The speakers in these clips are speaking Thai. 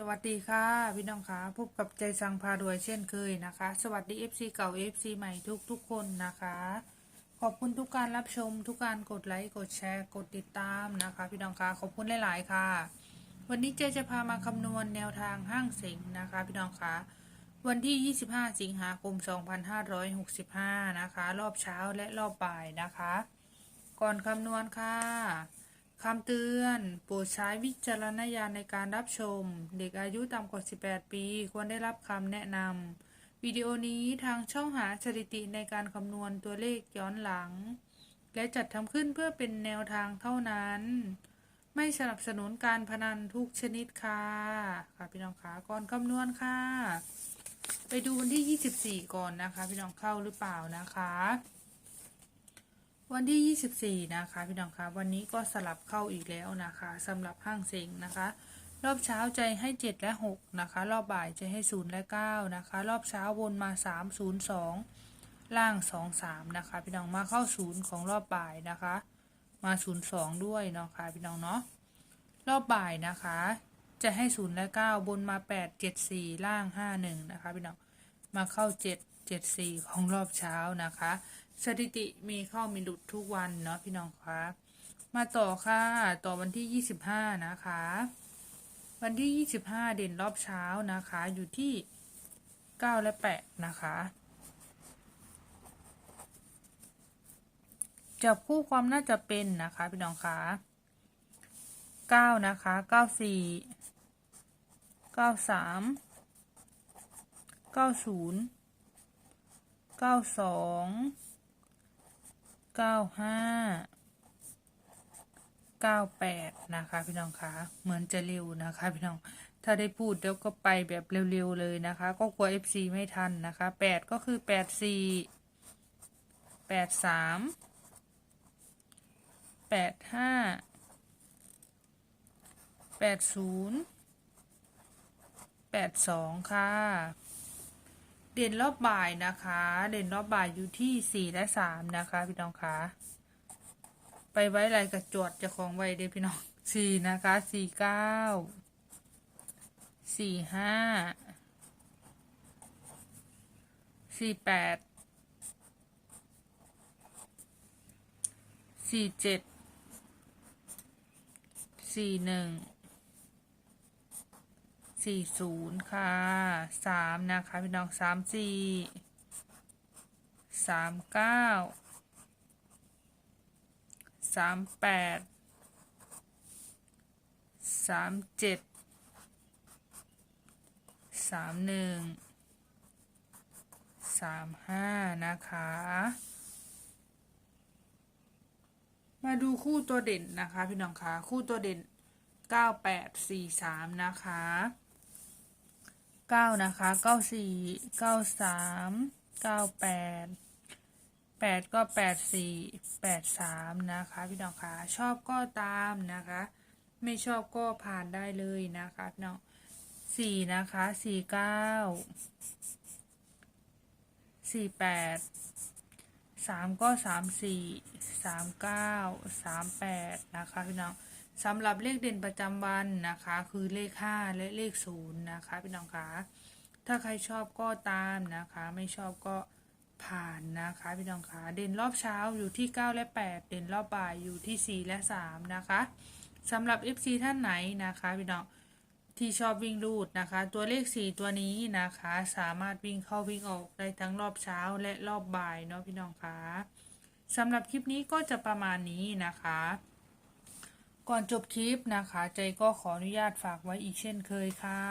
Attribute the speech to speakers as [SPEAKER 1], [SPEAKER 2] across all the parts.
[SPEAKER 1] สวัสดีค่ะ พี่น้องคะพบกับใจสังพารวยเช่นเคยนะคะ สวัสดี FC เก่า FC ใหม่ทุกทุกคนนะคะ ขอบคุณทุกการรับชม ทุกการกดไลค์กดแชร์กดติดตามนะคะ พี่น้องคะขอบคุณหลาย ๆ ค่ะ วันนี้เจจะพามาคำนวณแนวทางห้างเสงนะคะ พี่น้องคะวันที่ 25 สิงหาคม 2565 นะคะ รอบเช้าและรอบบ่ายนะคะ ก่อนคำนวณค่ะ คำเตือน โปรดใช้วิจารณญาณในการรับชม เด็กอายุต่ำกว่า 18 ปี ควรได้รับคำแนะนำวิดีโอนี้ทางช่องหาสถิติในการคำนวณตัวเลขย้อนหลัง และจัดทำขึ้นเพื่อเป็นแนวทางเท่านั้น ไม่สนับสนุนการพนันทุกชนิดค่ะ ค่ะพี่น้องคะก่อนคำนวณค่ะ ไปดูวันที่ 24 ก่อนนะคะ พี่น้องเข้าหรือเปล่านะคะ วันที่ 24 นะคะ พี่น้องคะวันนี้ก็สลับเข้าอีกแล้วนะคะสำหรับห้างเซ็งนะคะ รอบเช้าใจให้ 7 และ 6 นะคะ รอบบ่ายจะให้ 0 และ 9 นะคะ รอบเช้าวนมา 3 0 2 ล่าง 2 3 นะคะ พี่น้องมาเข้า 0 ของรอบบ่ายนะคะ มา 0 2 ด้วยเนาะค่ะพี่น้องเนาะรอบบ่ายนะคะ จะให้ 0 และ 9 บนมา 8 7 4 ล่าง 5 1 นะคะ พี่น้องมาเข้า 7 7 4 ของรอบเช้านะคะ สถิติมีเข้ามีหลุดทุกวันเนาะพี่น้องคะมาต่อค่ะ ต่อวันที่ 25 นะคะ วันที่ 25 เด่นรอบเช้านะคะ อยู่ที่ 9 และ 8 นะคะ จับคู่ความน่าจะเป็นนะคะ พี่น้องคะ9นะคะ 94 93 90 92 95 98นะคะพี่น้องคะเหมือนจะเร็วนะคะพี่น้องถ้าได้พูดเดี๋ยวก็ไปแบบเร็วๆเลยนะคะ ก็กลัว FC ไม่ทันนะคะ8ก็คือ84 83 85 80 82ค่ะ เด่นรอบบ่ายนะคะ เด่นรอบบ่ายอยู่ที่4และ3นะคะพี่น้องคะไปไว้ไรกับจวดจะของไว้เด้อพี่น้อง4นะคะ4 9 4 5 4 8 4 7 4 1สี่แปดสี่เจ็ดสี่หนึ่งี่ศูนย์ค่ะสามนะคะพี่น้องสามสี่สามเก้าสามแปดสามเจ็ดสามหนึ่งสามห้านะคะ มาดูคู่ตัวเด่นนะคะ พี่น้องคะคู่ตัวเด่นเก้าแปดสี่สามนะคะ เก้านะคะเก้าสี่เก้าสามเก้าแปดแปดก็แปดสี่แปดสามนะคะพี่น้องคะชอบก็ตามนะคะ ไม่ชอบก็ผ่านได้เลยนะคะพี่น้องสี่นะคะสี่เก้าสี่แปดสามก็สามสี่สามเก้าสามแปดนะคะพี่น้อง สำหรับเลขเด่นประจำวันนะคะ คือเลข 5 และเลข 0 นะคะพี่น้องคะถ้าใครชอบก็ตามนะคะ ไม่ชอบก็ผ่านนะคะพี่น้องคะเด่นรอบเช้าอยู่ที่ 9 และ 8 เด่นรอบบ่ายอยู่ที่ 4 และ 3 นะคะสำหรับ FC ท่านไหนนะคะพี่น้องที่ชอบวิ่งรูดนะคะ ตัวเลข 4 ตัวนี้นะคะ สามารถวิ่งเข้าวิ่งออกได้ทั้งรอบเช้าและรอบบ่ายเนาะพี่น้องคะสำหรับคลิปนี้ก็จะประมาณนี้นะคะ ก่อนจบคลิปนะคะ ใจก็ขออนุญาตฝากไว้อีกเช่นเคยค่ะ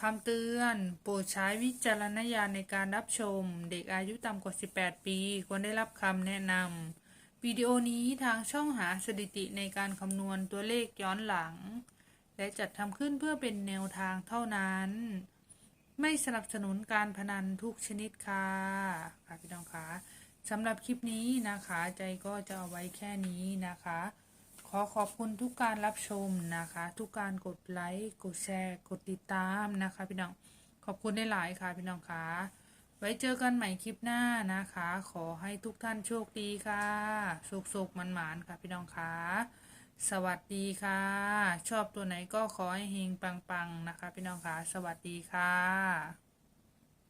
[SPEAKER 1] คำเตือนโปรดใช้วิจารณญาณในการรับชม เด็กอายุต่ำกว่า 18 ปี ควรได้รับคำแนะนำวิดีโอนี้ทางช่องหาสถิติในการคำนวณตัวเลขย้อนหลัง และจัดทำขึ้นเพื่อเป็นแนวทางเท่านั้น ไม่สนับสนุนการพนันทุกชนิดค่ะค่ะพี่น้องคะสำหรับคลิปนี้นะคะ ใจก็จะเอาไว้แค่นี้นะคะ อขอบคุณทุกการรับชมนะคะ ทุกการกดไลค์กดแชร์ กดติดตามนะคะ พี่น้องขอบคุณได้หลายค่ะ พี่น้องคะไว้เจอกันใหม่คลิปหน้านะคะ ขอให้ทุกท่านโชคดีค่ะโชคโชคมันหมานค่ะพี่น้องคะสวัสดีค่ะ ชอบตัวไหนก็ขอให้เฮงปังๆนะคะ พี่น้องค่ะสวัสดีค่ะ